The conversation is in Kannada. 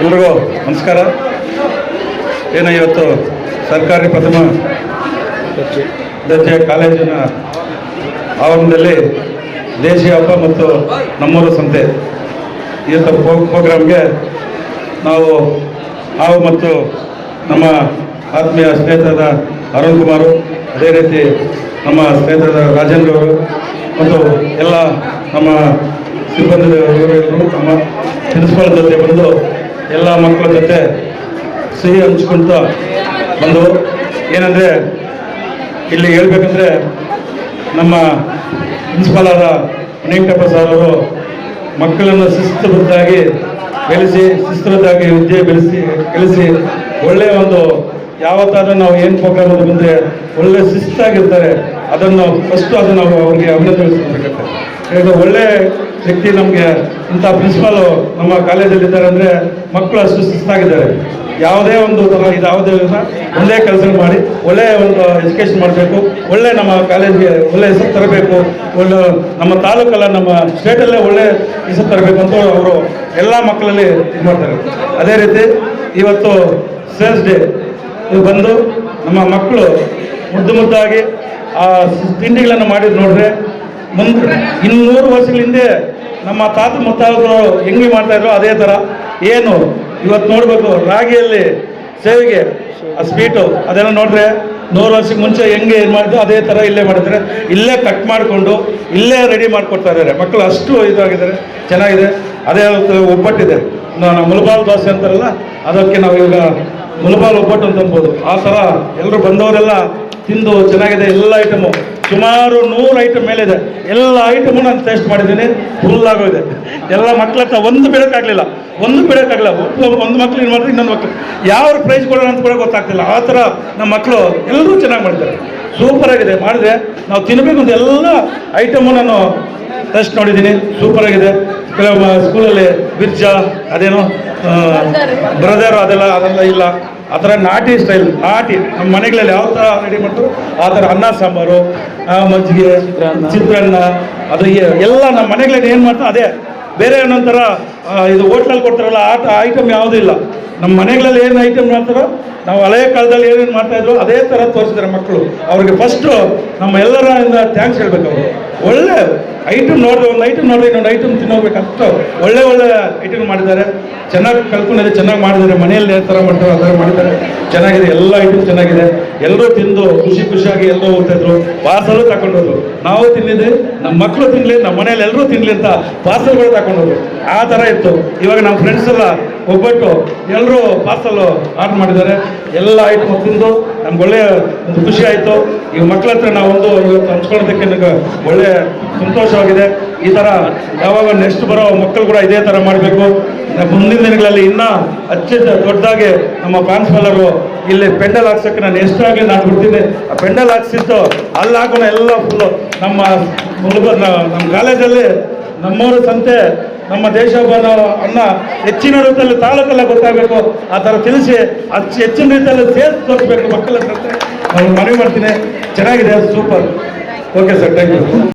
ಎಲ್ರಿಗೂ ನಮಸ್ಕಾರ. ಏನು ಇವತ್ತು ಸರ್ಕಾರಿ ಪ್ರಥಮ ದರ್ಜೆ ಕಾಲೇಜಿನ ಆವರಣದಲ್ಲಿ ದೇಶೀಯ ಹಬ್ಬ ಮತ್ತು ನಮ್ಮೂರು ಸಂತೆ. ಪ್ರೋ- ಪ್ರೋಗ್ರಾಮ್ಗೆ ನಾವು ನಾವು ಮತ್ತು ನಮ್ಮ ಆತ್ಮೀಯ ಸ್ನೇಹಿತರಾದ ಅರುಣ್ ಕುಮಾರು, ಅದೇ ರೀತಿ ನಮ್ಮ ಸ್ನೇಹಿತರಾದ ರಾಜೇಂದ್ರ ಅವರು ಮತ್ತು ಎಲ್ಲ ನಮ್ಮ ಸಿಬ್ಬಂದಿ ನಮ್ಮ ಪ್ರಿನ್ಸಿಪಾಲ್ ಜೊತೆ ಬಂದು ಎಲ್ಲ ಮಕ್ಕಳ ಜೊತೆ ಸಿಹಿ ಹಂಚ್ಕೊಳ್ತಾ ಬಂದು, ಏನಂದರೆ ಇಲ್ಲಿ ಹೇಳ್ಬೇಕಂದ್ರೆ ನಮ್ಮ ಪ್ರಿನ್ಸಿಪಾಲ್ ಆದ ವೆಂಕಟಪ್ಪ ಸರ್ ಅವರು ಮಕ್ಕಳನ್ನು ಶಿಸ್ತುಬದ್ಧಾಗಿ ಬೆಳೆಸಿ ಶಿಸ್ತುಬದ್ಧಾಗಿ ವಿದ್ಯೆ ಬೆಳೆಸಿ ಕಲಿಸಿ ಒಳ್ಳೆಯ ಒಂದು ಯಾವತ್ತಾದ್ರೂ ನಾವು ಏನು ಪ್ರೋಗ್ರಾಮ್ ಅಂತ ಬಂದರೆ ಒಳ್ಳೆ ಶಿಸ್ತಾಗಿರ್ತಾರೆ. ಅದನ್ನು ಫಸ್ಟು ಅದನ್ನು ನಾವು ಅವ್ರಿಗೆ ಅಭಿನಂದಿಸಬೇಕಾಗುತ್ತೆ ಈಗ ಒಳ್ಳೆ ವ್ಯಕ್ತಿ ನಮಗೆ ಇಂಥ ಪ್ರಿನ್ಸಿಪಾಲು ನಮ್ಮ ಕಾಲೇಜಲ್ಲಿ ಇದ್ದಾರೆ ಅಂದರೆ ಮಕ್ಕಳು ಅಷ್ಟು ಸುಸ್ತಾಗಿದ್ದಾರೆ. ಯಾವುದೇ ಒಂದು ತಮ್ಮ ಯಾವುದೇ ಒಳ್ಳೆಯ ಕೆಲಸ ಮಾಡಿ, ಒಳ್ಳೆಯ ಒಂದು ಎಜುಕೇಷನ್ ಮಾಡಬೇಕು. ಒಳ್ಳೆ ನಮ್ಮ ಕಾಲೇಜ್ಗೆ ಒಳ್ಳೆ ಹೆಸರು ತರಬೇಕು. ಒಳ್ಳೆ, ನಮ್ಮ ತಾಲೂಕಲ್ಲ, ನಮ್ಮ ಸ್ಟೇಟಲ್ಲೇ ಒಳ್ಳೆ ಹೆಸರು ತರಬೇಕು ಅಂತ ಅವರು ಎಲ್ಲ ಮಕ್ಕಳಲ್ಲಿ ಇದು ಮಾಡ್ತಾರೆ. ಅದೇ ರೀತಿ ಇವತ್ತು ಸೇಲ್ಸ್ ಡೇ ಇದು ಬಂದು ನಮ್ಮ ಮಕ್ಕಳು ಮುದ್ದು ಮುದ್ದಾಗಿ, ಆ, ತಿಂಡಿಗಳನ್ನು ಮಾಡಿದ್ರು ನೋಡ್ರೆ. ಮುಂದೆ ಇನ್ನೂರು ವರ್ಷಗಳ ಹಿಂದೆ ನಮ್ಮ ತಾತ ಮುತ್ತಾದರು ಹೆಂಗೆ ಮಾಡ್ತಾ ಇದ್ರು? ಅದೇ ಥರ ಏನು? ಇವತ್ತು ನೋಡಬೇಕು, ರಾಗಿಯಲ್ಲಿ ಸೇವಿಗೆ, ಆ ಸ್ವೀಟು, ಅದೆಲ್ಲ ನೋಡ್ರೆ ನೂರು ವರ್ಷಕ್ಕೆ ಮುಂಚೆ ಹೆಂಗೆ ಏನು ಮಾಡಿದ್ರು ಅದೇ ಥರ ಇಲ್ಲೇ ಮಾಡಿದ್ರೆ, ಇಲ್ಲೇ ಕಟ್ ಮಾಡಿಕೊಂಡು ಇಲ್ಲೇ ರೆಡಿ ಮಾಡಿಕೊಡ್ತಾ ಇದ್ದಾರೆ. ಮಕ್ಕಳು ಅಷ್ಟು ಇದಾಗಿದ್ದಾರೆ ಚೆನ್ನಾಗಿದೆ. ಅದೇ ಒಬ್ಬಟ್ಟಿದೆ. ನಾನು ಮುಲಬಾಲ್ ದೋಸೆ ಅಂತಾರಲ್ಲ, ಅದಕ್ಕೆ ನಾವು ಈಗ ಮುಲಬಾಲ್ ಒಬ್ಬಟ್ಟು ಅಂತ ಆ ಥರ ಎಲ್ಲರೂ ಬಂದವರೆಲ್ಲ ತಿಂದು ಚೆನ್ನಾಗಿದೆ ಎಲ್ಲ ಐಟಮು ಸುಮಾರು ನೂರು ಐಟಮ್ ಇದೆ. ಎಲ್ಲ ಐಟಮು ನಾನು ಟೇಸ್ಟ್ ಮಾಡಿದ್ದೀನಿ. ಫುಲ್ ಆಗೋಗಿದೆ ಎಲ್ಲ ಮಕ್ಳ ಹತ್ರ ಒಂದು ಬಿಡೋಕ್ಕಾಗಲಿಲ್ಲ. ಒಂದು ಬಿಡೋಕ್ಕಾಗಲ್ಲ ಒಂದು ಮಕ್ಳು ಏನು ಮಾಡಿದ್ರೆ ಇನ್ನೊಂದು ಮಕ್ಳು. ಯಾವ ಪ್ರೈಸ್ ಕೊಡೋಣ ಅಂತ ಕೂಡ ಗೊತ್ತಾಗ್ತಿಲ್ಲ. ಆ ಥರ ನಮ್ಮ ಮಕ್ಕಳು ಎಲ್ಲರೂ ಚೆನ್ನಾಗಿ ಮಾಡಿದ್ದಾರೆ. ಸೂಪರ್ ಆಗಿದೆ. ಮಾಡಿದ್ರೆ ನಾವು ತಿನ್ನಬೇಕು ಅಂತ ಎಲ್ಲ ಐಟಮು ನಾನು ಟೆಸ್ಟ್ ನೋಡಿದ್ದೀನಿ. ಸೂಪರ್ ಆಗಿದೆ. ಕೆಲವು ಸ್ಕೂಲಲ್ಲಿ ಬಿರ್ಜಾ, ಅದೇನೋ ಬ್ರದರ್ ಅದೆಲ್ಲ ಅದೆಲ್ಲ ಇಲ್ಲ. ಆ ಥರ ನಾಟಿ ಸ್ಟೈಲ್, ನಾಟಿ. ನಮ್ಮ ಮನೆಗಳಲ್ಲಿ ಯಾವ ಥರ ರೆಡಿ ಮಾಡ್ತಾರೋ ಆ ಥರ ಅನ್ನ, ಸಾಂಬಾರು ಮಜ್ಜಿಗೆ, ಚಿತ್ರಾನ್ನ, ಅದು ಎಲ್ಲ ನಮ್ಮ ಮನೆಗಳಲ್ಲಿ ಏನು ಮಾಡ್ತಾರೋ ಅದೇ. ಬೇರೆ ಏನೊಂಥರ ಇದು ಹೋಟ್ಲಲ್ಲಿ ಕೊಡ್ತಾರಲ್ಲ ಆ ಐಟಮ್ ಯಾವುದೂ ಇಲ್ಲ. ನಮ್ಮ ಮನೆಗಳಲ್ಲಿ ಏನು ಐಟಮ್ ಮಾಡ್ತಾರೋ, ನಾವು ಹಳೆಯ ಕಾಲದಲ್ಲಿ ಏನೇನು ಮಾಡ್ತಾಯಿದ್ರು ಅದೇ ಥರ ತೋರಿಸಿದ್ದಾರೆ ಮಕ್ಕಳು. ಅವ್ರಿಗೆ ಫಸ್ಟು ನಮ್ಮ ಎಲ್ಲರಿಂದ ಥ್ಯಾಂಕ್ಸ್ ಹೇಳ್ಬೇಕು ಅವರು. ಒಳ್ಳೆ ಐಟಮ್ ನೋಡಿದ್ರೆ ಒಂದು ಐಟಮ್ ನೋಡಿದ್ರೆ ಇನ್ನೊಂದು ಐಟಮ್ ತಿನ್ನೋಗ್ಬೇಕು ಒಳ್ಳೆ ಒಳ್ಳೆ ಐಟಮ್ ಮಾಡಿದ್ದಾರೆ. ಚೆನ್ನಾಗಿ ಕಲ್ತ್ಕೊಂಡಿದೆ ಚೆನ್ನಾಗಿ ಮಾಡಿದ್ದಾರೆ. ಮನೆಯಲ್ಲಿ ಯಾವ ಥರ ಮಾಡ್ತಾರೆ ಆ ಥರ ಮಾಡಿದ್ದಾರೆ. ಚೆನ್ನಾಗಿದೆ, ಎಲ್ಲ ಐಟಮ್ ಚೆನ್ನಾಗಿದೆ. ಎಲ್ಲರೂ ತಿಂದು ಖುಷಿ ಖುಷಿಯಾಗಿ ಎಲ್ಲರೂ ಹೋಗ್ತಾಯಿದ್ರು ಪಾರ್ಸಲು ತಗೊಂಡೋದ್ರು ನಾವು ತಿಂದಿದ್ದೆ ನಮ್ಮ ಮಕ್ಕಳು ತಿನ್ನಲಿ ನಮ್ಮ ಮನೇಲಿ ಎಲ್ಲರೂ ತಿನ್ನಲಿ ಅಂತ ಪಾರ್ಸಲ್ಗಳು ತಗೊಂಡೋದ್ರು ಆ ಥರ ಇತ್ತು. ಇವಾಗ ನಮ್ಮ ಫ್ರೆಂಡ್ಸ್ ಎಲ್ಲ ಒಬ್ಬಟ್ಟು ಎಲ್ಲರೂ ಪಾರ್ಸಲ್ ಆರ್ಡರ್ ಮಾಡಿದ್ದಾರೆ. ಎಲ್ಲ ಐಟಮ್ ತಿಂದು. ನಮ್ಗೆ ಒಳ್ಳೆ ಒಂದು ಖುಷಿ ಆಯಿತು. ಈ ಮಕ್ಕಳ ಹತ್ರ ನಾವೊಂದು ಇವತ್ತು ಹಂಚ್ಕೊಳ್ಳೋದಕ್ಕೆ ನನಗೆ ಒಳ್ಳೆ ಸಂತೋಷವಾಗಿದೆ. ಈ ಥರ ಯಾವಾಗ ನೆಕ್ಸ್ಟ್ ಬರೋ ಮಕ್ಕಳು ಕೂಡ ಇದೇ ಥರ ಮಾಡಬೇಕು. ಮುಂದಿನ ದಿನಗಳಲ್ಲಿ ಇನ್ನೂ ಅತ್ಯಂತ ದೊಡ್ಡದಾಗಿ ನಮ್ಮ ಪ್ರಾನ್ಸಿಪಾಲರು ಇಲ್ಲಿ ಪೆಂಡಲ್ ಹಾಕ್ಸೋಕ್ಕೆ ನಾನು ಎಷ್ಟಾಗಲಿ ನಾನು ಬಿಡ್ತೀನಿ ಆ ಪೆಂಡಲ್ ಹಾಕ್ಸಿದ್ದು ಅಲ್ಲಿ ಹಾಕೋಣ ಎಲ್ಲ ಫುಲ್ಲು ನಮ್ಮ ನಮ್ಮ ಕಾಲೇಜಲ್ಲಿ ನಮ್ಮವರು ಸಂತೆ, ನಮ್ಮ ದೇಶ ಅನ್ನ ಹೆಚ್ಚಿನ ರೀತಿಯಲ್ಲಿ ತಾಲೂಕಲ್ಲ ಗೊತ್ತಾಗಬೇಕು. ಆ ಥರ ತಿಳಿಸಿ ಅಚ್ಚು ಹೆಚ್ಚಿನ ರೀತಿಯಲ್ಲಿ ಸೇರ್ಸಿ ತೋರಿಸ್ಬೇಕು ಮಕ್ಕಳ ನಾನು ಮನವಿ ಮಾಡ್ತೀನಿ. ಚೆನ್ನಾಗಿದೆ, super. Okay sir thank you